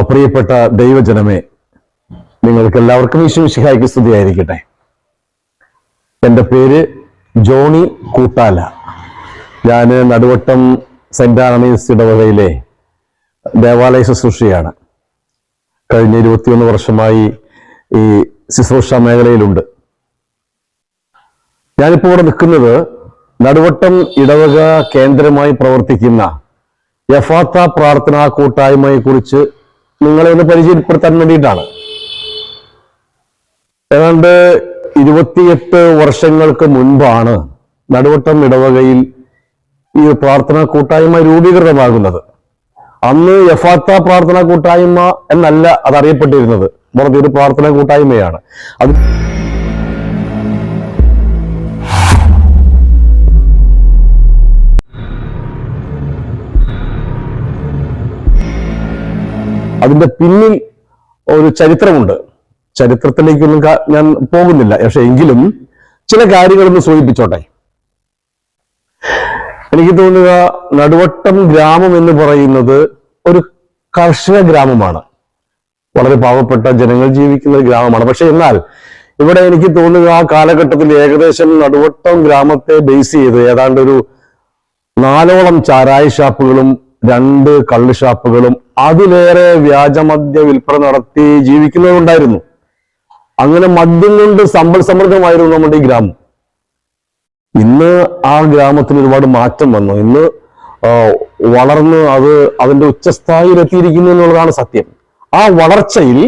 പ്രിയപ്പെട്ട ദൈവജനമേ നിങ്ങൾക്ക് എല്ലാവർക്കും വിശ്വസിഹായിക്ക് സ്തുതിയായിരിക്കട്ടെ. എന്റെ പേര് ജോണി കൂട്ടാല. ഞാൻ നടുവട്ടം സെന്റ് ആണീസ് ഇടവകയിലെ ദേവാലയ ശുശ്രൂഷയാണ്. കഴിഞ്ഞ ഇരുപത്തിയൊന്ന് വർഷമായി ഈ ശുശ്രൂഷ മേഖലയിലുണ്ട്. ഞാനിപ്പോൾ ഇവിടെ നിൽക്കുന്നത് നടുവട്ടം ഇടവക കേന്ദ്രമായി പ്രവർത്തിക്കുന്ന യഫാത്ത പ്രാർത്ഥനാ കൂട്ടായ്മയെ കുറിച്ച് നിങ്ങളെ ഒന്ന് പരിചയപ്പെടുത്താൻ വേണ്ടിയിട്ടാണ്. ഏതാണ്ട് ഇരുപത്തിയെട്ട് വർഷങ്ങൾക്ക് മുൻപാണ് നടുവട്ടം ഇടവകയിൽ ഈ പ്രാർത്ഥനാ കൂട്ടായ്മ രൂപീകൃതമാകുന്നത്. അന്ന് യഫാത്ത പ്രാർത്ഥനാ കൂട്ടായ്മ എന്നല്ല അതറിയപ്പെട്ടിരുന്നത്. വെറുതെ ഒരു പ്രാർത്ഥനാ കൂട്ടായ്മയാണ്. അത് അതിന്റെ പിന്നിൽ ഒരു ചരിത്രമുണ്ട്. ചരിത്രത്തിലേക്കൊന്നും ഞാൻ പോകുന്നില്ല. പക്ഷെ എങ്കിലും ചില കാര്യങ്ങളൊന്ന് സൂചിപ്പിച്ചോട്ടെ. എനിക്ക് തോന്നുക നടുവട്ടം ഗ്രാമം എന്ന് പറയുന്നത് ഒരു കർഷക ഗ്രാമമാണ്. വളരെ പാവപ്പെട്ട ജനങ്ങൾ ജീവിക്കുന്ന ഒരു ഗ്രാമമാണ്. പക്ഷെ എന്നാൽ ഇവിടെ എനിക്ക് തോന്നുക ആ കാലഘട്ടത്തിൽ ഏകദേശം നടുവട്ടം ഗ്രാമത്തെ ബേസ് ചെയ്ത് ഏതാണ്ട് ഒരു നാലോളം ചാരായ ഷാപ്പുകളും രണ്ട് കള്ള് ഷാപ്പുകളും അതിലേറെ വ്യാജമദ്യ വിൽപ്പന നടത്തി ജീവിക്കുന്നവരുണ്ടായിരുന്നു. അങ്ങനെ മദ്യം കൊണ്ട് സമ്പൽ സമൃദ്ധമായിരുന്നു നമ്മുടെ ഈ ഗ്രാമം. ഇന്ന് ആ ഗ്രാമത്തിന് ഒരുപാട് മാറ്റം വന്നു. ഇന്ന് വളർന്ന് അത് അതിന്റെ ഉച്ചസ്ഥായിയിൽ എത്തിയിരിക്കുന്നു എന്നുള്ളതാണ് സത്യം. ആ വളർച്ചയിൽ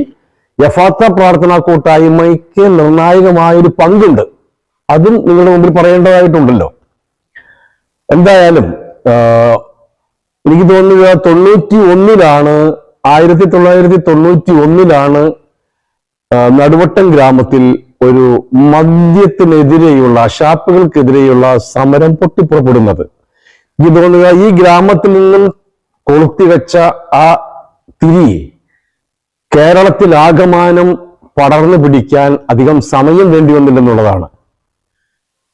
യഫാത്ത പ്രാർത്ഥനാ കൂട്ടായ്മയ്ക്ക് നിർണായകമായൊരു പങ്കുണ്ട്. അതും നിങ്ങളുടെ മുമ്പിൽ പറയേണ്ടതായിട്ടുണ്ടല്ലോ. എന്തായാലും എനിക്ക് തോന്നുക തൊണ്ണൂറ്റി ഒന്നിലാണ് ആയിരത്തി തൊള്ളായിരത്തി തൊണ്ണൂറ്റി ഒന്നിലാണ് നടുവട്ടം ഗ്രാമത്തിൽ ഒരു മദ്യത്തിനെതിരെയുള്ള ഷാപ്പുകൾക്കെതിരെയുള്ള സമരം പൊട്ടിപ്പുറപ്പെടുന്നത്. എനിക്ക് തോന്നുക ഈ ഗ്രാമത്തിൽ നിന്നും കൊളുത്തിവെച്ച ആ തിരി കേരളത്തിൽ ആകമാനം പടർന്നു പിടിക്കാൻ അധികം സമയം വേണ്ടി വന്നില്ലെന്നുള്ളതാണ്.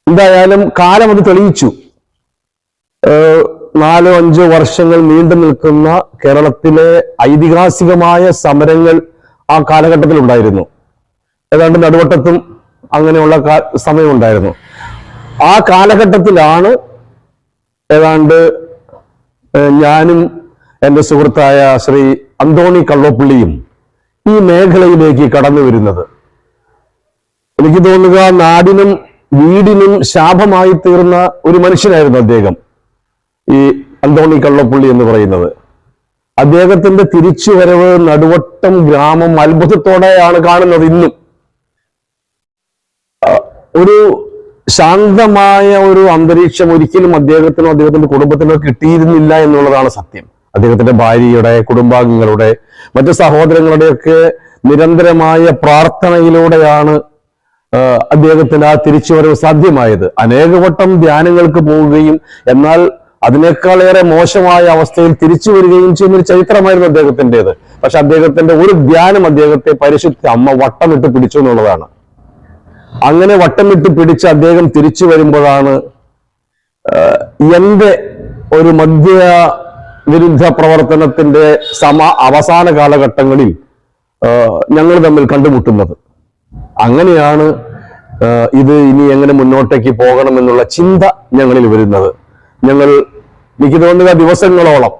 എന്തായാലും കാലം അത് തെളിയിച്ചു. നാലോ അഞ്ചോ വർഷങ്ങൾ നീണ്ടു നിൽക്കുന്ന കേരളത്തിലെ ഐതിഹാസികമായ സമരങ്ങൾ ആ കാലഘട്ടത്തിൽ ഉണ്ടായിരുന്നു. ഏതാണ്ട് നടുവട്ടത്തും അങ്ങനെയുള്ള സമയമുണ്ടായിരുന്നു. ആ കാലഘട്ടത്തിലാണ് ഏതാണ്ട് ഞാനും എന്റെ സുഹൃത്തായ ശ്രീ അന്തോണി കള്ളോപ്പള്ളിയും ഈ മേഖലയിലേക്ക് കടന്നു വരുന്നത്. എനിക്ക് തോന്നുക നാടിനും വീടിനും ശാപമായി തീർന്ന ഒരു മനുഷ്യനായിരുന്നു അദ്ദേഹം. ഈ അന്തോണി കള്ളപ്പള്ളി എന്ന് പറയുന്നത്. അദ്ദേഹത്തിന്റെ തിരിച്ചുവരവ് നടുവട്ടം ഗ്രാമം അത്ഭുതത്തോടെയാണ് കാണുന്നത് ഇന്നും. ഒരു ശാന്തമായ ഒരു അന്തരീക്ഷം ഒരിക്കലും അദ്ദേഹത്തിനോ അദ്ദേഹത്തിന്റെ കുടുംബത്തിനോ കിട്ടിയിരുന്നില്ല എന്നുള്ളതാണ് സത്യം. അദ്ദേഹത്തിന്റെ ഭാര്യയുടെ കുടുംബാംഗങ്ങളുടെ മറ്റു സഹോദരങ്ങളുടെയൊക്കെ നിരന്തരമായ പ്രാർത്ഥനയിലൂടെയാണ് അദ്ദേഹത്തിന് ആ തിരിച്ചുവരവ് സാധ്യമായത്. അനേകവട്ടം ധ്യാനങ്ങൾക്ക് പോവുകയും എന്നാൽ അതിനേക്കാളേറെ മോശമായ അവസ്ഥയിൽ തിരിച്ചു വരികയും ചെയ്യുന്ന ഒരു ചരിത്രമായിരുന്നു അദ്ദേഹത്തിന്റെത്. പക്ഷെ അദ്ദേഹത്തിന്റെ ഒരു ധ്യാനം അദ്ദേഹത്തെ പരിശുദ്ധ അമ്മ വട്ടമിട്ട് പിടിച്ചു എന്നുള്ളതാണ്. അങ്ങനെ വട്ടമിട്ട് പിടിച്ച് അദ്ദേഹം തിരിച്ചു വരുമ്പോഴാണ് എന്റെ ഒരു മധ്യ വിരുദ്ധ പ്രവർത്തനത്തിന്റെ സമ അവസാന കാലഘട്ടങ്ങളിൽ ഞങ്ങൾ തമ്മിൽ കണ്ടുമുട്ടുന്നത്. അങ്ങനെയാണ് ഇത് ഇനി എങ്ങനെ മുന്നോട്ടേക്ക് പോകണം എന്നുള്ള ചിന്ത ഞങ്ങളിൽ വരുന്നത്. ഞങ്ങൾ എനിക്ക് തോന്നുക ദിവസങ്ങളോളം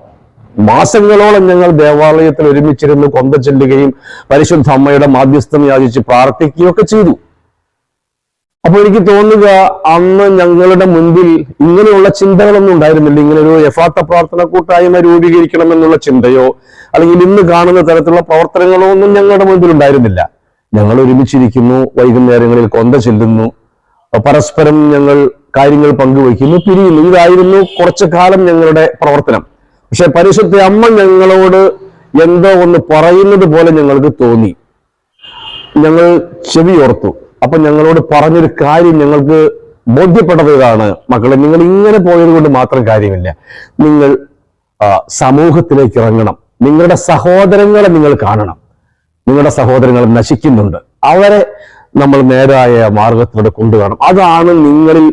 മാസങ്ങളോളം ഞങ്ങൾ ദേവാലയത്തിൽ ഒരുമിച്ചിരുന്ന് കൊന്ത ചെല്ലുകയും പരിശുദ്ധ അമ്മയുടെ മാധ്യസ്ഥം യാചിച്ച് പ്രാർത്ഥിക്കുകയും ഒക്കെ ചെയ്തു. അപ്പൊ എനിക്ക് തോന്നുക അന്ന് ഞങ്ങളുടെ മുൻപിൽ ഇങ്ങനെയുള്ള ചിന്തകളൊന്നും ഉണ്ടായിരുന്നില്ല. ഇങ്ങനെ ഒരു യഥാർത്ഥ പ്രാർത്ഥന കൂട്ടായ്മ രൂപീകരിക്കണം എന്നുള്ള ചിന്തയോ അല്ലെങ്കിൽ ഇന്ന് കാണുന്ന തരത്തിലുള്ള പ്രവർത്തനങ്ങളോ ഒന്നും ഞങ്ങളുടെ മുൻപിൽ ഉണ്ടായിരുന്നില്ല. ഞങ്ങൾ ഒരുമിച്ചിരിക്കുന്നു വൈകുന്നേരങ്ങളിൽ കൊന്ത ചെല്ലുന്നു. പരസ്പരം ഞങ്ങൾ കാര്യങ്ങൾ പങ്കുവയ്ക്കുന്നു പിരിയുന്നു. ഇതായിരുന്നു കുറച്ചു കാലം ഞങ്ങളുടെ പ്രവർത്തനം. പക്ഷെ പരിശുദ്ധ അമ്മ ഞങ്ങളോട് എന്തോ ഒന്ന് പറയുന്നത് പോലെ ഞങ്ങൾക്ക് തോന്നി. ഞങ്ങൾ ചെവിയോർത്തു അപ്പൊ ഞങ്ങളോട് പറഞ്ഞൊരു കാര്യം ഞങ്ങൾക്ക് ബോധ്യപ്പെട്ടത് ഇതാണ് മക്കളെ നിങ്ങൾ ഇങ്ങനെ പോയത് കൊണ്ട് മാത്രം കാര്യമില്ല. നിങ്ങൾ സമൂഹത്തിലേക്ക് ഇറങ്ങണം. നിങ്ങളുടെ സഹോദരങ്ങളെ നിങ്ങൾ കാണണം. നിങ്ങളുടെ സഹോദരങ്ങൾ നശിക്കുന്നുണ്ട്. അവരെ നമ്മൾ നേരായ മാർഗത്തിലൂടെ കൊണ്ടുപോകണം അതാണ് നിങ്ങളിൽ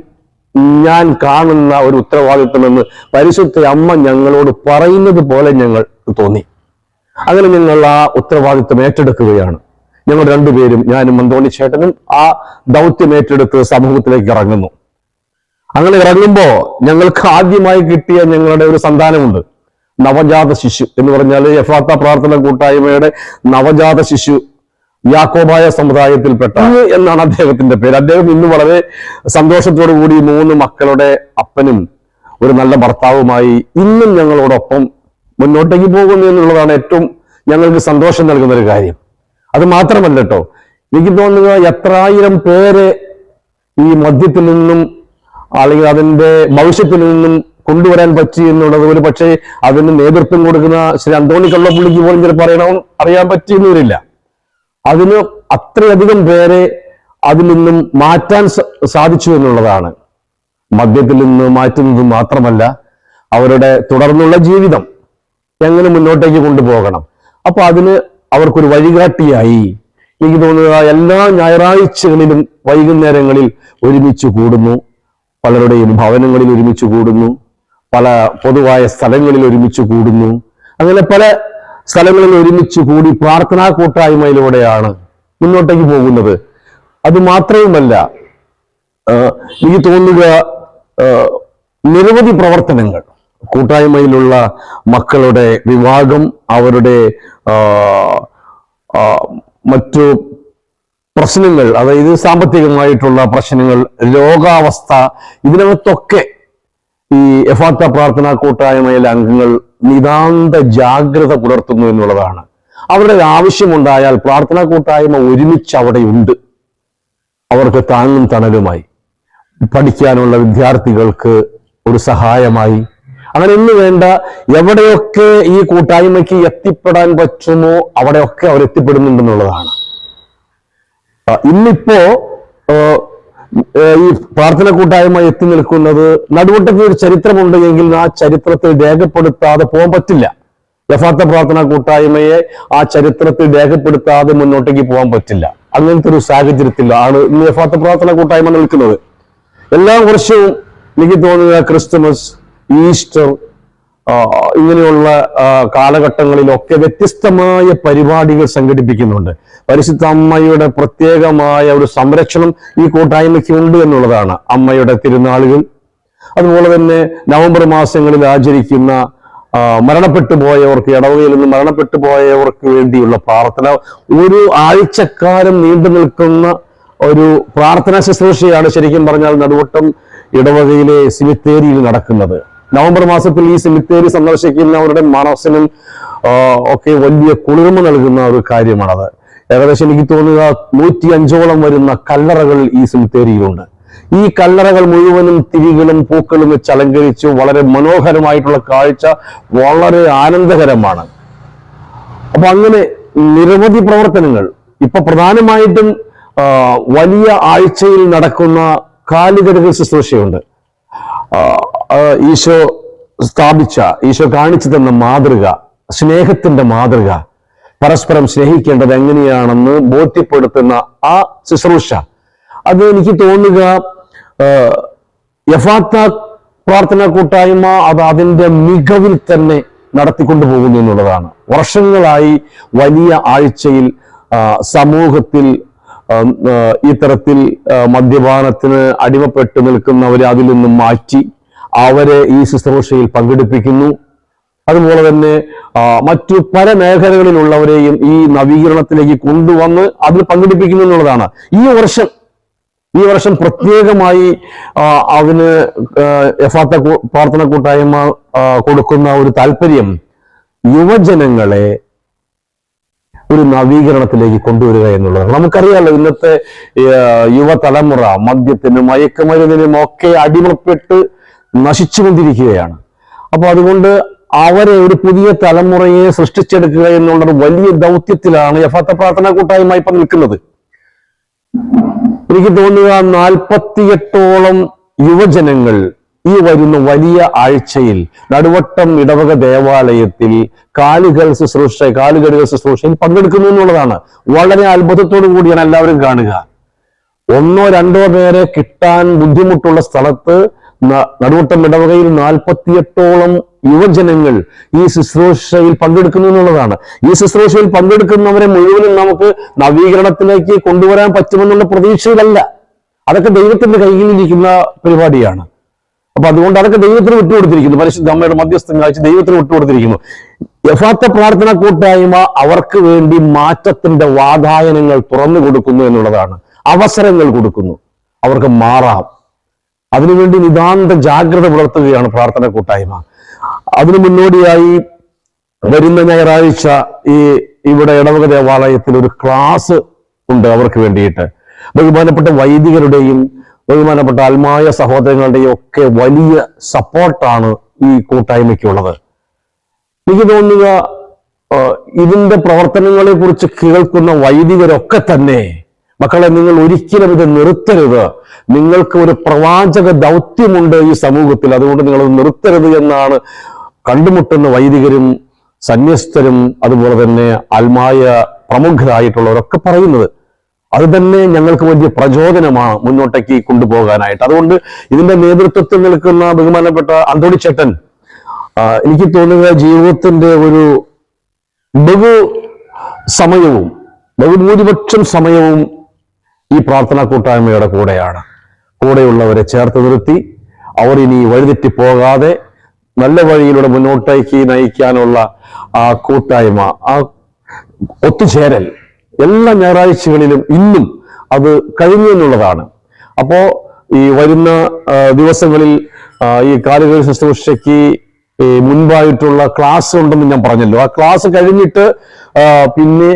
ഞാൻ കാണുന്ന ഒരു ഉത്തരവാദിത്വമെന്ന് പരിശുദ്ധ അമ്മ ഞങ്ങളോട് പറയുന്നത് പോലെ ഞങ്ങൾ തോന്നി. അങ്ങനെ ഞങ്ങൾ ആ ഉത്തരവാദിത്വം ഏറ്റെടുക്കുകയാണ്. ഞങ്ങൾ രണ്ടുപേരും ഞാനും മന്ദോണി ചേട്ടനും ആ ദൗത്യം ഏറ്റെടുത്ത് സമൂഹത്തിലേക്ക് ഇറങ്ങുന്നു. അങ്ങനെ ഇറങ്ങുമ്പോൾ ഞങ്ങൾക്ക് ആദ്യമായി കിട്ടിയ ഞങ്ങളുടെ ഒരു സന്താനമുണ്ട്. നവജാത ശിശു എന്ന് പറഞ്ഞാൽ യഫാത്ത പ്രാർത്ഥന കൂട്ടായ്മയുടെ നവജാത ശിശു യാക്കോബായ സമുദായത്തിൽപ്പെട്ട എന്നാണ് അദ്ദേഹത്തിന്റെ പേര്. അദ്ദേഹം ഇന്ന് വളരെ സന്തോഷത്തോടു കൂടി മൂന്ന് മക്കളുടെ അപ്പനും ഒരു നല്ല ഭർത്താവുമായി ഇന്നും ഞങ്ങളോടൊപ്പം മുന്നോട്ടേക്ക് പോകുന്നു എന്നുള്ളതാണ് ഏറ്റവും ഞങ്ങൾക്ക് സന്തോഷം നൽകുന്ന ഒരു കാര്യം. അത് മാത്രമല്ല കേട്ടോ എനിക്ക് തോന്നുക എത്രായിരം പേരെ ഈ മദ്യത്തിൽ നിന്നും അല്ലെങ്കിൽ അതിന്റെ ഭവിഷ്യത്തിൽ നിന്നും കൊണ്ടുവരാൻ പറ്റി എന്നുള്ളത് ഒരു പക്ഷേ അതിന് നേതൃത്വം കൊടുക്കുന്ന ശ്രീ അന്തോണി കള്ളപ്പുള്ളിക്ക് പോലും ചിലപ്പോൾ അറിയണം അറിയാൻ പറ്റിയെന്ന് വരില്ല. അതിന് അത്രയധികം പേരെ അതിൽ നിന്നും മാറ്റാൻ സാധിച്ചു എന്നുള്ളതാണ്. മദ്യത്തിൽ നിന്ന് മാറ്റുന്നത് മാത്രമല്ല അവരുടെ തുടർന്നുള്ള ജീവിതം എങ്ങനെ മുന്നോട്ടേക്ക് കൊണ്ടുപോകണം. അപ്പൊ അതിന് അവർക്കൊരു വഴികാട്ടിയായി. എനിക്ക് തോന്നുക എല്ലാ ഞായറാഴ്ചകളിലും വൈകുന്നേരങ്ങളിൽ ഒരുമിച്ച് കൂടുന്നു. പലരുടെയും ഭവനങ്ങളിൽ ഒരുമിച്ച് കൂടുന്നു. പല പൊതുവായ സ്ഥലങ്ങളിൽ ഒരുമിച്ച് കൂടുന്നു. അങ്ങനെ പല സ്ഥലങ്ങളിൽ ഒരുമിച്ച് കൂടി പ്രാർത്ഥനാ കൂട്ടായ്മയിലൂടെയാണ് മുന്നോട്ടേക്ക് പോകുന്നത്. അത് മാത്രവുമല്ല എനിക്ക് തോന്നുക നിരവധി പ്രവർത്തനങ്ങൾ കൂട്ടായ്മയിലുള്ള മക്കളുടെ വിവാഹം അവരുടെ മറ്റു പ്രശ്നങ്ങൾ അതായത് സാമ്പത്തികമായിട്ടുള്ള പ്രശ്നങ്ങൾ രോഗാവസ്ഥ ഇതിനകത്തൊക്കെ ഈ യഥാർത്ഥ പ്രാർത്ഥനാ കൂട്ടായ്മയിലെ അംഗങ്ങൾ നിതാന്ത ജാഗ്രത പുലർത്തുന്നു എന്നുള്ളതാണ്. അവരുടെ ആവശ്യമുണ്ടായാൽ പ്രാർത്ഥനാ കൂട്ടായ്മ ഒരുമിച്ച് അവിടെയുണ്ട്. അവർക്ക് താങ്ങും തണലുമായി പഠിക്കാനുള്ള വിദ്യാർത്ഥികൾക്ക് ഒരു സഹായമായി. അങ്ങനെ ഇന്ന് വേണ്ട എവിടെയൊക്കെ ഈ കൂട്ടായ്മയ്ക്ക് എത്തിപ്പെടാൻ പറ്റുമോ അവിടെയൊക്കെ അവർ എത്തിപ്പെടുന്നുണ്ടെന്നുള്ളതാണ് ഇന്നിപ്പോ ഈ പ്രാർത്ഥന കൂട്ടായ്മ എത്തി നിൽക്കുന്നത് നടുവട്ടത്തിൽ ഒരു ചരിത്രമുണ്ട് എങ്കിൽ ആ ചരിത്രത്തിൽ രേഖപ്പെടുത്താതെ പോകാൻ പറ്റില്ല. യഥാർത്ഥ പ്രാർത്ഥന കൂട്ടായ്മയെ ആ ചരിത്രത്തിൽ രേഖപ്പെടുത്താതെ മുന്നോട്ടേക്ക് പോകാൻ പറ്റില്ല. അങ്ങനത്തെ ഒരു സാഹചര്യത്തിലാണ് ഇന്ന് യഥാർത്ഥ പ്രാർത്ഥന കൂട്ടായ്മ നിൽക്കുന്നത്. എല്ലാ വർഷവും എനിക്ക് തോന്നുക ക്രിസ്തുമസ് ഈസ്റ്റർ ഇങ്ങനെയുള്ള കാലഘട്ടങ്ങളിലൊക്കെ വ്യത്യസ്തമായ പരിപാടികൾ സംഘടിപ്പിക്കുന്നുണ്ട്. പരിശുദ്ധ അമ്മയുടെ പ്രത്യേകമായ ഒരു സംരക്ഷണം ഈ കൂട്ടായ്മയ്ക്ക് ഉണ്ട് എന്നുള്ളതാണ് അമ്മയുടെ തിരുനാളുകൾ. അതുപോലെ തന്നെ നവംബർ മാസങ്ങളിൽ ആചരിക്കുന്ന മരണപ്പെട്ടു പോയവർക്ക് ഇടവകയിൽ നിന്ന് മരണപ്പെട്ടു പോയവർക്ക് വേണ്ടിയുള്ള പ്രാർത്ഥന. ഒരു ആഴ്ചക്കാലം നീണ്ടു നിൽക്കുന്ന ഒരു പ്രാർത്ഥനാ ശുശ്രൂഷയാണ് ശരിക്കും പറഞ്ഞാൽ നടുവട്ടം ഇടവകയിലെ സിമിത്തേരിയിൽ നടക്കുന്നത്. നവംബർ മാസത്തിൽ ഈ സെമിത്തേരി സന്ദർശിക്കുന്നവരുടെ മനസ്സിനും ഒക്കെ വലിയ കുളിർമ നൽകുന്ന ഒരു കാര്യമാണത്. ഏകദേശം എനിക്ക് തോന്നുക നൂറ്റി അഞ്ചോളം വരുന്ന കല്ലറകൾ ഈ സെമിത്തേരിയിലുണ്ട് ഈ കല്ലറകൾ മുഴുവനും തിരികളും പൂക്കളും വെച്ച് അലങ്കരിച്ചു വളരെ മനോഹരമായിട്ടുള്ള കാഴ്ച വളരെ ആനന്ദകരമാണ്. അപ്പൊ അങ്ങനെ നിരവധി പ്രവർത്തനങ്ങൾ. ഇപ്പൊ പ്രധാനമായിട്ടും വലിയ ആഴ്ചയിൽ നടക്കുന്ന കാലികരുകൾ ശുശ്രൂഷയുണ്ട്. ഈശോ സ്ഥാപിച്ച ഈശോ കാണിച്ചു തന്ന മാതൃക സ്നേഹത്തിന്റെ മാതൃക പരസ്പരം സ്നേഹിക്കേണ്ടത് എങ്ങനെയാണെന്ന് ബോധ്യപ്പെടുത്തുന്ന ആ ശുശ്രൂഷ. അത് എനിക്ക് തോന്നുക യഫാത്ത പ്രാർത്ഥനാ കൂട്ടായ്മ അത് അതിന്റെ മികവിൽ തന്നെ നടത്തിക്കൊണ്ടു പോകുന്നു എന്നുള്ളതാണ്. വർഷങ്ങളായി വലിയ ആഴ്ചയിൽ സമൂഹത്തിൽ ഇത്തരത്തിൽ തരത്തിൽ മദ്യപാനത്തിന് അടിമപ്പെട്ടു നിൽക്കുന്നവരെ അതിൽ നിന്നും മാറ്റി അവരെ ഈ ശുശ്രൂഷയിൽ പങ്കെടുപ്പിക്കുന്നു. അതുപോലെ തന്നെ മറ്റു പല മേഖലകളിലുള്ളവരെയും ഈ നവീകരണത്തിലേക്ക് കൊണ്ടുവന്ന് അതിൽ പങ്കെടുപ്പിക്കുന്നു എന്നുള്ളതാണ്. ഈ വർഷം ഈ വർഷം പ്രത്യേകമായി അതിന് യഥാർത്ഥ പ്രാർത്ഥന കൂട്ടായ്മ കൊടുക്കുന്ന ഒരു താല്പര്യം യുവജനങ്ങളെ ഒരു നവീകരണത്തിലേക്ക് കൊണ്ടുവരിക എന്നുള്ളതാണ്. നമുക്കറിയാലോ ഇന്നത്തെ യുവതലമുറ മദ്യത്തിനും മയക്കുമരുന്നിനും ഒക്കെ അടിമപ്പെട്ട് നശിച്ചുകൊണ്ടിരിക്കുകയാണ്. അപ്പോൾ അതുകൊണ്ട് അവരെ ഒരു പുതിയ തലമുറയെ സൃഷ്ടിച്ചെടുക്കുക എന്നുള്ള വലിയ ദൗത്യത്തിലാണ് യഥാർത്ഥ പ്രാർത്ഥനാ കൂട്ടായ്മ ഇപ്പൊ നിൽക്കുന്നത്. എനിക്ക് തോന്നുക നാൽപ്പത്തിയെട്ടോളം യുവജനങ്ങൾ ഈ വരുന്ന വലിയ ആഴ്ചയിൽ നടുവട്ടം ഇടവക ദേവാലയത്തിൽ കാലുകൾ ശുശ്രൂഷ കാലുകഴുകൾ ശുശ്രൂഷയിൽ പങ്കെടുക്കുന്നു എന്നുള്ളതാണ്. വളരെ അത്ഭുതത്തോടു കൂടിയാണ് എല്ലാവരും കാണുക. ഒന്നോ രണ്ടോ പേരെ കിട്ടാൻ ബുദ്ധിമുട്ടുള്ള സ്ഥലത്ത് നടുവട്ടം ഇടവകയിൽ നാൽപ്പത്തിയെട്ടോളം യുവജനങ്ങൾ ഈ ശുശ്രൂഷയിൽ പങ്കെടുക്കുന്നു എന്നുള്ളതാണ്. ഈ ശുശ്രൂഷയിൽ പങ്കെടുക്കുന്നവരെ മുഴുവനും നമുക്ക് നവീകരണത്തിലേക്ക് കൊണ്ടുവരാൻ പറ്റുമെന്നുള്ള പ്രതീക്ഷയിലല്ല. അതൊക്കെ ദൈവത്തിന്റെ കയ്യിലിരിക്കുന്ന പരിപാടിയാണ്. അപ്പൊ അതുകൊണ്ട് അതൊക്കെ ദൈവത്തിന് വിട്ടുകൊടുത്തിരിക്കുന്നു. പരിശുദ്ധ അമ്മയുടെ മധ്യസ്ഥം കാഴ്ച ദൈവത്തിന് വിട്ടുകൊടുത്തിരിക്കുന്നു. യഥാർത്ഥ പ്രാർത്ഥന കൂട്ടായ്മ അവർക്ക് വേണ്ടി മാറ്റത്തിന്റെ വാതായനങ്ങൾ തുറന്നു കൊടുക്കുന്നു എന്നുള്ളതാണ്. അവസരങ്ങൾ കൊടുക്കുന്നു. അവർക്ക് മാറാം. അതിനുവേണ്ടി നിതാന്ത ജാഗ്രത പുലർത്തുകയാണ് പ്രാർത്ഥന കൂട്ടായ്മ. അതിനു മുന്നോടിയായി വരുന്ന ഞായറാഴ്ച ഈ ഇവിടെ ഇടവക ദേവാലയത്തിൽ ഒരു ക്ലാസ് ഉണ്ട് അവർക്ക് വേണ്ടിയിട്ട്. ബഹുമാനപ്പെട്ട വൈദികരുടെയും ബഹുമാനപ്പെട്ട ആത്മായ സഹോദരങ്ങളുടെയും ഒക്കെ വലിയ സപ്പോർട്ടാണ് ഈ കൂട്ടായ്മയ്ക്കുള്ളത്. എനിക്ക് തോന്നുക ഇതിന്റെ പ്രവർത്തനങ്ങളെ കുറിച്ച് കേൾക്കുന്ന വൈദികരൊക്കെ തന്നെ മക്കളെ നിങ്ങൾ ഒരിക്കലും ഇത് നിർത്തരുത്. നിങ്ങൾക്ക് ഒരു പ്രവാചക ദൗത്യമുണ്ട് ഈ സമൂഹത്തിൽ അതുകൊണ്ട് നിങ്ങൾ അത് നിർത്തരുത് എന്നാണ് കണ്ടുമുട്ടുന്ന വൈദികരും സന്യസ്തരും അതുപോലെ തന്നെ ആത്മായ പ്രമുഖരായിട്ടുള്ളവരൊക്കെ പറയുന്നത്. അത് തന്നെ ഞങ്ങൾക്ക് വലിയ പ്രചോദനമാണ് മുന്നോട്ടേക്ക് കൊണ്ടുപോകാനായിട്ട്. അതുകൊണ്ട് ഇതിന്റെ നേതൃത്വത്തിൽ നിൽക്കുന്ന ബഹുമാനപ്പെട്ട അന്തോണി ചേട്ടൻ എനിക്ക് തോന്നുക ജീവിതത്തിന്റെ ഒരു ബഹു സമയവും ബഹുഭൂരിപക്ഷം സമയവും ഈ പ്രാർത്ഥനാ കൂട്ടായ്മയുടെ കൂടെയാണ്. കൂടെയുള്ളവരെ ചേർത്ത് നിർത്തി അവർ ഇനി വഴിതെറ്റി പോകാതെ നല്ല വഴിയിലൂടെ മുന്നോട്ടേക്ക് നയിക്കാനുള്ള ആ കൂട്ടായ്മ ആ ഒത്തുചേരൽ എല്ലാ ഞായറാഴ്ചകളിലും ഇന്നും അത് കഴിഞ്ഞു എന്നുള്ളതാണ്. അപ്പോ ഈ വരുന്ന ദിവസങ്ങളിൽ ഈ കാലുകൾ ശുശ്രൂഷയ്ക്ക് മുൻപായിട്ടുള്ള ക്ലാസ് ഉണ്ടെന്ന് ഞാൻ പറഞ്ഞല്ലോ. ആ ക്ലാസ് കഴിഞ്ഞിട്ട് പിന്നെ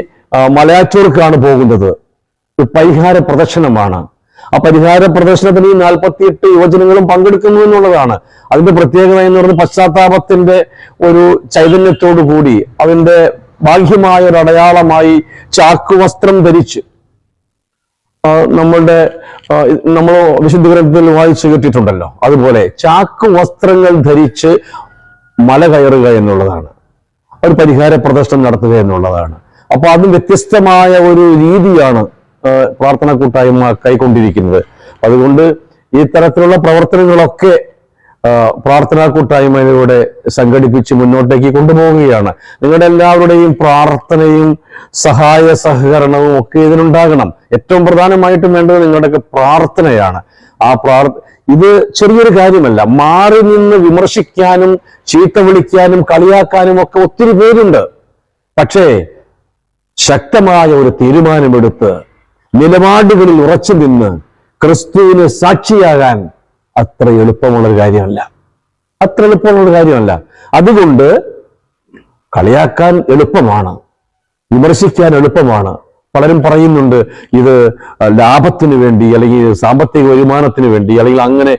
മലയാറ്റൂർക്കാണ് പോകുന്നത്. പരിഹാര പ്രദർശനമാണ്. ആ പരിഹാര പ്രദർശനത്തിന് ഈ നാൽപ്പത്തിയെട്ട് യുവജനങ്ങളും പങ്കെടുക്കുന്നു എന്നുള്ളതാണ്. അതിന്റെ പ്രത്യേകത എന്ന് പറയുന്നത് പശ്ചാത്താപത്തിന്റെ ഒരു ചൈതന്യത്തോടു കൂടി അതിന്റെ ബാഹ്യമായ ഒരു അടയാളമായി ചാക്കുവസ്ത്രം ധരിച്ച് നമ്മളുടെ നമ്മൾ വിശുദ്ധ ഗ്രന്ഥത്തിൽ വായിച്ചു കിട്ടിയിട്ടുണ്ടല്ലോ അതുപോലെ ചാക്കു വസ്ത്രങ്ങൾ ധരിച്ച് മല കയറുക എന്നുള്ളതാണ്. ഒരു പരിഹാര പ്രദർശനം നടത്തുക എന്നുള്ളതാണ്. അപ്പൊ അത് വ്യത്യസ്തമായ ഒരു രീതിയാണ് പ്രാർത്ഥന കൂട്ടായ്മ കൈക്കൊണ്ടിരിക്കുന്നത്. അതുകൊണ്ട് ഈ തരത്തിലുള്ള പ്രവർത്തനങ്ങളൊക്കെ പ്രാർത്ഥനാ കൂട്ടായ്മയിലൂടെ സംഘടിപ്പിച്ച് മുന്നോട്ടേക്ക് കൊണ്ടുപോവുകയാണ്. നിങ്ങളുടെ എല്ലാവരുടെയും പ്രാർത്ഥനയും സഹായ സഹകരണവും ഒക്കെ ഇതിനുണ്ടാകണം ഏറ്റവും പ്രധാനമായിട്ടും വേണ്ടത് നിങ്ങളുടെയൊക്കെ പ്രാർത്ഥനയാണ്. ആ പ്രാർ ഇത് ചെറിയൊരു കാര്യമല്ല. മാറി നിന്ന് വിമർശിക്കാനും ചീത്ത വിളിക്കാനും കളിയാക്കാനും ഒക്കെ ഒത്തിരി പേരുണ്ട്. പക്ഷേ ശക്തമായ ഒരു തീരുമാനമെടുത്ത് നിലപാടുകളിൽ ഉറച്ചു നിന്ന് ക്രിസ്തുവിന് സാക്ഷിയാകാൻ അത്ര എളുപ്പമുള്ളൊരു കാര്യമല്ല. അത്ര എളുപ്പമുള്ളൊരു കാര്യമല്ല. അതുകൊണ്ട് കളിയാക്കാൻ എളുപ്പമാണ്. വിമർശിക്കാൻ എളുപ്പമാണ്. പലരും പറയുന്നുണ്ട് ഇത് ലാഭത്തിന് വേണ്ടി അല്ലെങ്കിൽ സാമ്പത്തിക വരുമാനത്തിന് വേണ്ടി അല്ലെങ്കിൽ അങ്ങനെ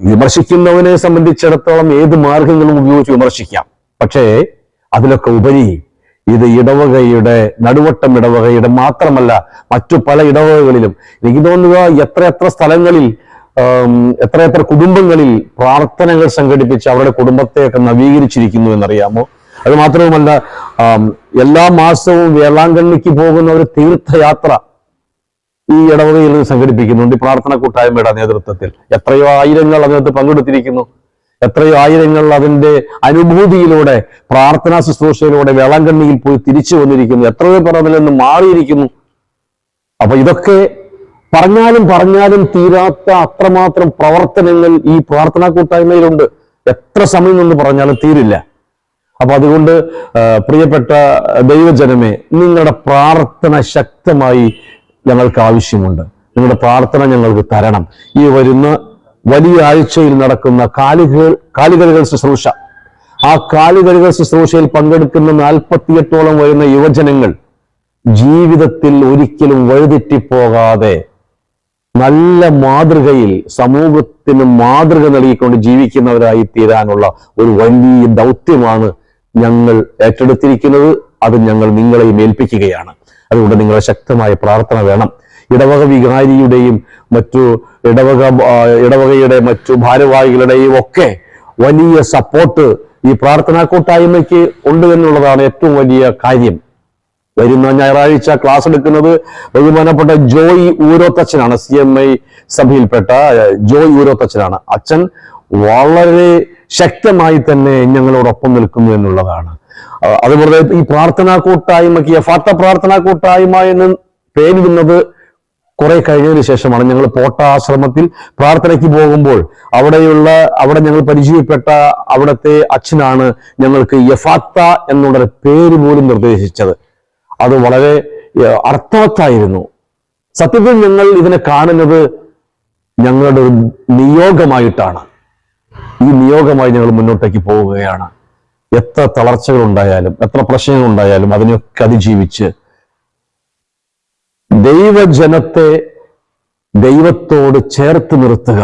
വിമർശിക്കുന്നവനെ സംബന്ധിച്ചിടത്തോളം ഏത് മാർഗങ്ങളും ഉപയോഗിച്ച് വിമർശിക്കാം. പക്ഷേ അതിലൊക്കെ ഉപരി ഇത് ഇടവകയുടെ നടുവട്ടം ഇടവകയുടെ മാത്രമല്ല മറ്റു പല ഇടവകകളിലും എനിക്ക് തോന്നുക എത്ര എത്ര സ്ഥലങ്ങളിൽ ആം, എത്ര എത്ര കുടുംബങ്ങളിൽ പ്രാർത്ഥനകൾ സംഘടിപ്പിച്ച് അവരുടെ കുടുംബത്തെയൊക്കെ നവീകരിച്ചിരിക്കുന്നു എന്നറിയാമോ? അത് മാത്രവുമല്ല എല്ലാ മാസവും വേളാങ്കണ്ണിക്ക് പോകുന്ന ഒരു തീർത്ഥയാത്ര ഈ ഇടവകയിൽ സംഘടിപ്പിക്കുന്നുണ്ട് പ്രാർത്ഥന കൂട്ടായ്മയുടെ നേതൃത്വത്തിൽ. എത്രയോ ആയിരങ്ങൾ അതിനകത്ത് പങ്കെടുത്തിരിക്കുന്നു. എത്രയോ ആയിരങ്ങൾ അതിന്റെ അനുഭൂതിയിലൂടെ പ്രാർത്ഥനാ ശുശ്രൂഷയിലൂടെ വേളാങ്കണ്ണിയിൽ പോയി തിരിച്ചു വന്നിരിക്കുന്നു. എത്രയോ പേർ അതിൽ നിന്ന് മാറിയിരിക്കുന്നു. അപ്പൊ ഇതൊക്കെ പറഞ്ഞാലും പറഞ്ഞാലും തീരാത്ത അത്രമാത്രം പ്രവർത്തനങ്ങൾ ഈ പ്രാർത്ഥനാ കൂട്ടായ്മയിലുണ്ട്. എത്ര സമയം എന്ന് പറഞ്ഞാലും തീരില്ല. അപ്പൊ അതുകൊണ്ട് പ്രിയപ്പെട്ട ദൈവജനമേ നിങ്ങളുടെ പ്രാർത്ഥന ശക്തമായി ഞങ്ങൾക്ക് ആവശ്യമുണ്ട്. നിങ്ങളുടെ പ്രാർത്ഥന ഞങ്ങൾക്ക് തരണം. ഈ വരുന്ന വലിയ ആഴ്ചയിൽ നടക്കുന്ന കാലികൾ കാലികളുകൾ ശുശ്രൂഷ. ആ കാലികളുകൾ ശുശ്രൂഷയിൽ പങ്കെടുക്കുന്ന നാൽപ്പത്തിയെട്ടോളം വരുന്ന യുവജനങ്ങൾ ജീവിതത്തിൽ ഒരിക്കലും വഴിതെറ്റിപ്പോകാതെ നല്ല മാതൃകയിൽ സമൂഹത്തിന് മാതൃക നൽകിക്കൊണ്ട് ജീവിക്കുന്നവരായി തീരാനുള്ള ഒരു വലിയ ദൗത്യമാണ് ഞങ്ങൾ ഏറ്റെടുത്തിരിക്കുന്നത്. അത് ഞങ്ങൾ നിങ്ങളെയും ഏൽപ്പിക്കുകയാണ്. അതുകൊണ്ട് നിങ്ങളെ ശക്തമായ പ്രാർത്ഥന വേണം. ഇടവക വികാരിയുടെയും മറ്റു ഇടവക ഇടവകയുടെ മറ്റു ഭാരവാഹികളുടെയും ഒക്കെ വലിയ സപ്പോർട്ട് ഈ പ്രാർത്ഥനാ കൂട്ടായ്മയ്ക്ക് ഉണ്ട് എന്നുള്ളതാണ് ഏറ്റവും വലിയ കാര്യം. വരുന്ന ഞായറാഴ്ച ക്ലാസ് എടുക്കുന്നത് ബഹുമാനപ്പെട്ട ജോയ് ഊരോത്തച്ഛനാണ്. സി എം ഐ സഭയിൽപ്പെട്ട ജോയ് ഊരോത്തച്ഛനാണ്. അച്ഛൻ വളരെ ശക്തമായി തന്നെ ഞങ്ങളോടൊപ്പം നിൽക്കുന്നു എന്നുള്ളതാണ്. അതുപോലെ ഈ പ്രാർത്ഥനാ കൂട്ടായ്മക്ക് യഥാർത്ഥ പ്രാർത്ഥനാ കൂട്ടായ്മ എന്ന് പേരിടുന്നത് കുറെ കഴിഞ്ഞതിന് ശേഷമാണ്. ഞങ്ങൾ പോട്ട ആശ്രമത്തിൽ പ്രാർത്ഥനയ്ക്ക് പോകുമ്പോൾ അവിടെയുള്ള അവിടെ ഞങ്ങൾ പരിചയപ്പെട്ട അവിടുത്തെ അച്ഛനാണ് ഞങ്ങൾക്ക് യഫാത്ത എന്നുള്ളൊരു പേര് പോലും നിർദ്ദേശിച്ചത്. അത് വളരെ അർത്ഥവത്തായിരുന്നു. സത്യത്തിൽ ഞങ്ങൾ ഇതിനെ കാണുന്നത് ഞങ്ങളുടെ ഒരു നിയോഗമായിട്ടാണ്. ഈ നിയോഗമായി ഞങ്ങൾ മുന്നോട്ടേക്ക് പോവുകയാണ്. എത്ര തളർച്ചകൾ ഉണ്ടായാലും എത്ര പ്രശ്നങ്ങൾ ഉണ്ടായാലും അതിനെയൊക്കെ അതിജീവിച്ച് ദൈവജനത്തെ ദൈവത്തോട് ചേർത്ത് നിർത്തുക.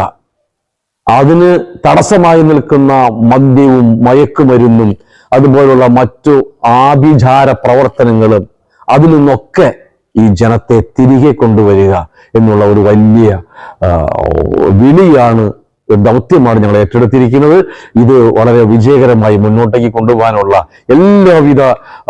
അതിന് തടസ്സമായി നിൽക്കുന്ന മദ്യവും മയക്കുമരുന്നും അതുപോലുള്ള മറ്റു ആഭിചാര പ്രവർത്തനങ്ങളും അതിൽ നിന്നൊക്കെ ഈ ജനത്തെ തിരികെ കൊണ്ടുവരിക എന്നുള്ള ഒരു വലിയ വിളിയാണ് ദൗത്യമാണ് ഞങ്ങൾ ഏറ്റെടുത്തിരിക്കുന്നത്. ഇത് വളരെ വിജയകരമായി മുന്നോട്ടേക്ക് കൊണ്ടുപോകാനുള്ള എല്ലാവിധ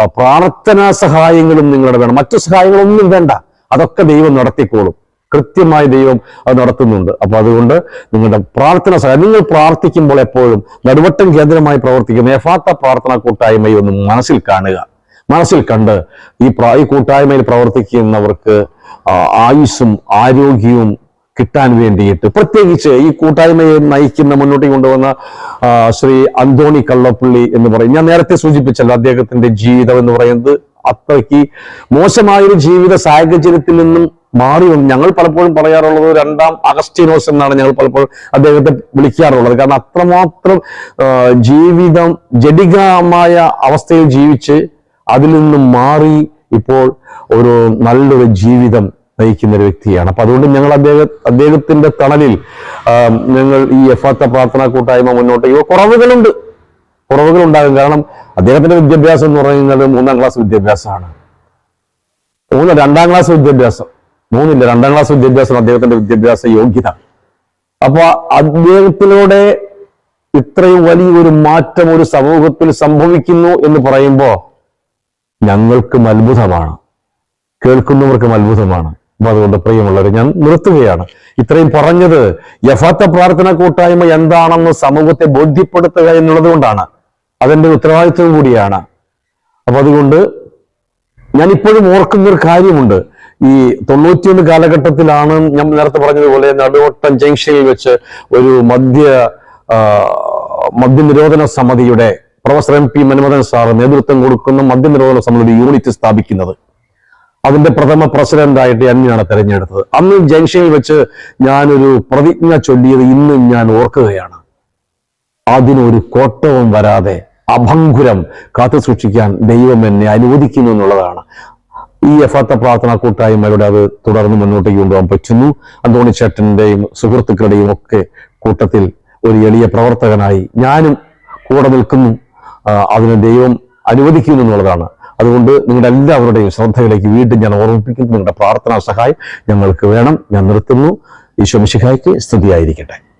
പ്രാർത്ഥനാ സഹായങ്ങളും നിങ്ങളുടെ വേണം. മറ്റു സഹായങ്ങളൊന്നും വേണ്ട. അതൊക്കെ ദൈവം നടത്തിക്കോളും. കൃത്യമായി ദൈവം അത് നടത്തുന്നുണ്ട്. അപ്പൊ അതുകൊണ്ട് നിങ്ങളുടെ പ്രാർത്ഥന സഹായം നിങ്ങൾ പ്രാർത്ഥിക്കുമ്പോൾ എപ്പോഴും നടുവട്ടം കേന്ദ്രമായി പ്രവർത്തിക്കുന്ന യഥാർത്ഥ പ്രാർത്ഥന കൂട്ടായ്മയൊന്നും മനസ്സിൽ കാണുക. മനസ്സിൽ കണ്ട് ഈ ഈ കൂട്ടായ്മയിൽ പ്രവർത്തിക്കുന്നവർക്ക് ആയുസ്സും ആരോഗ്യവും കിട്ടാൻ വേണ്ടിയിട്ട് പ്രത്യേകിച്ച് ഈ കൂട്ടായ്മയെ നയിക്കുന്ന മുന്നോട്ട് കൊണ്ടുവന്ന ശ്രീ അന്തോണി കള്ളപ്പള്ളി എന്ന് പറയും. ഞാൻ നേരത്തെ സൂചിപ്പിച്ചല്ലോ അദ്ദേഹത്തിന്റെ ജീവിതം എന്ന് പറയുന്നത് അത്രയ്ക്ക് മോശമായൊരു ജീവിത സാഹചര്യത്തിൽ നിന്നും മാറി വന്നു ഞങ്ങൾ പലപ്പോഴും പറയാറുള്ളത് രണ്ടാം അഗസ്റ്റിനോസ് എന്നാണ് ഞങ്ങൾ പലപ്പോഴും അദ്ദേഹത്തെ വിളിക്കാറുള്ളത്. കാരണം അത്രമാത്രം ജീവിതം ജടികമായ അവസ്ഥയിൽ ജീവിച്ച് അതിൽ നിന്നും മാറി ഇപ്പോൾ ഒരു നല്ലൊരു ജീവിതം നയിക്കുന്ന ഒരു വ്യക്തിയാണ്. അപ്പൊ അതുകൊണ്ട് ഞങ്ങൾ അദ്ദേഹം അദ്ദേഹത്തിന്റെ തണലിൽ ഞങ്ങൾ ഈ യഥാർത്ഥ പ്രാർത്ഥനാ കൂട്ടായ്മ മുന്നോട്ട് ഇവ കുറവുകളുണ്ട്. കുറവുകൾ ഉണ്ടാകും കാരണം അദ്ദേഹത്തിന്റെ വിദ്യാഭ്യാസം എന്ന് പറയുന്നത് മൂന്നാം ക്ലാസ് വിദ്യാഭ്യാസമാണ്. മൂന്ന് രണ്ടാം ക്ലാസ് വിദ്യാഭ്യാസം. മൂന്നില്ല രണ്ടാം ക്ലാസ് വിദ്യാഭ്യാസം അദ്ദേഹത്തിന്റെ വിദ്യാഭ്യാസ യോഗ്യത. അപ്പൊ അദ്ദേഹത്തിലൂടെ ഇത്രയും വലിയൊരു മാറ്റം ഒരു സമൂഹത്തിൽ സംഭവിക്കുന്നു എന്ന് പറയുമ്പോ ഞങ്ങൾക്കും അത്ഭുതമാണ് കേൾക്കുന്നവർക്കും അത്ഭുതമാണ് അപ്പൊ അതുകൊണ്ട് പ്രിയമുള്ളവർ ഞാൻ നിർത്തുകയാണ്. ഇത്രയും പറഞ്ഞത് യഥാർത്ഥ പ്രാർത്ഥന കൂട്ടായ്മ എന്താണെന്ന് സമൂഹത്തെ ബോധ്യപ്പെടുത്തുക എന്നുള്ളത് കൊണ്ടാണ്. അതെന്റെ ഉത്തരവാദിത്വം കൂടിയാണ്. അപ്പൊ അതുകൊണ്ട് ഞാൻ ഇപ്പോഴും ഓർക്കുന്ന ഒരു കാര്യമുണ്ട്. ഈ തൊണ്ണൂറ്റിയൊന്ന് കാലഘട്ടത്തിലാണ് ഞാൻ നേരത്തെ പറഞ്ഞതുപോലെ നടുവട്ടം ജംഗ്ഷനിൽ വെച്ച് ഒരു മദ്യ മദ്യനിരോധന സമിതിയുടെ professor M P Manmohan sir നേതൃത്വം കൊടുക്കുന്ന മദ്യനിരോധന സമിതിയുടെ യൂണിറ്റ് സ്ഥാപിക്കുന്നത്. അതിന്റെ പ്രഥമ പ്രസിഡന്റായിട്ട് എന്നെയാണ് തെരഞ്ഞെടുത്തത്. അന്ന് ജംഗ്ഷനിൽ വെച്ച് ഞാനൊരു പ്രതിജ്ഞ ചൊല്ലിയത് ഇന്നും ഞാൻ ഓർക്കുകയാണ്. അതിനൊരു കോട്ടവും വരാതെ അഭംഗുരം കാത്തു സൂക്ഷിക്കാൻ ദൈവം എന്നെ അനുവദിക്കുന്നു എന്നുള്ളതാണ്. ഈ യഥാർത്ഥ പ്രാർത്ഥനാ കൂട്ടായ്മയുടെ അത് തുടർന്ന് മുന്നോട്ടേക്ക് കൊണ്ടുപോകാൻ പറ്റുന്നു. അന്തോണി ചേട്ടന്റെയും സുഹൃത്തുക്കളുടെയും ഒക്കെ കൂട്ടത്തിൽ ഒരു എളിയ പ്രവർത്തകനായി ഞാനും കൂടെ നിൽക്കുന്നു. അതിന് ദൈവം അനുവദിക്കുന്നു എന്നുള്ളതാണ്. അതുകൊണ്ട് നിങ്ങളുടെ എല്ലാവരുടെയും ശ്രദ്ധയിലേക്ക് വീണ്ടും ഞാൻ ഓർമ്മിപ്പിക്കുന്നു. നിങ്ങളുടെ പ്രാർത്ഥനാ സഹായം ഞങ്ങൾക്ക് വേണം. ഞാൻ നിർത്തുന്നു. ഈശോ മിശിഹായ്ക്ക് സ്തുതിയായിരിക്കട്ടെ.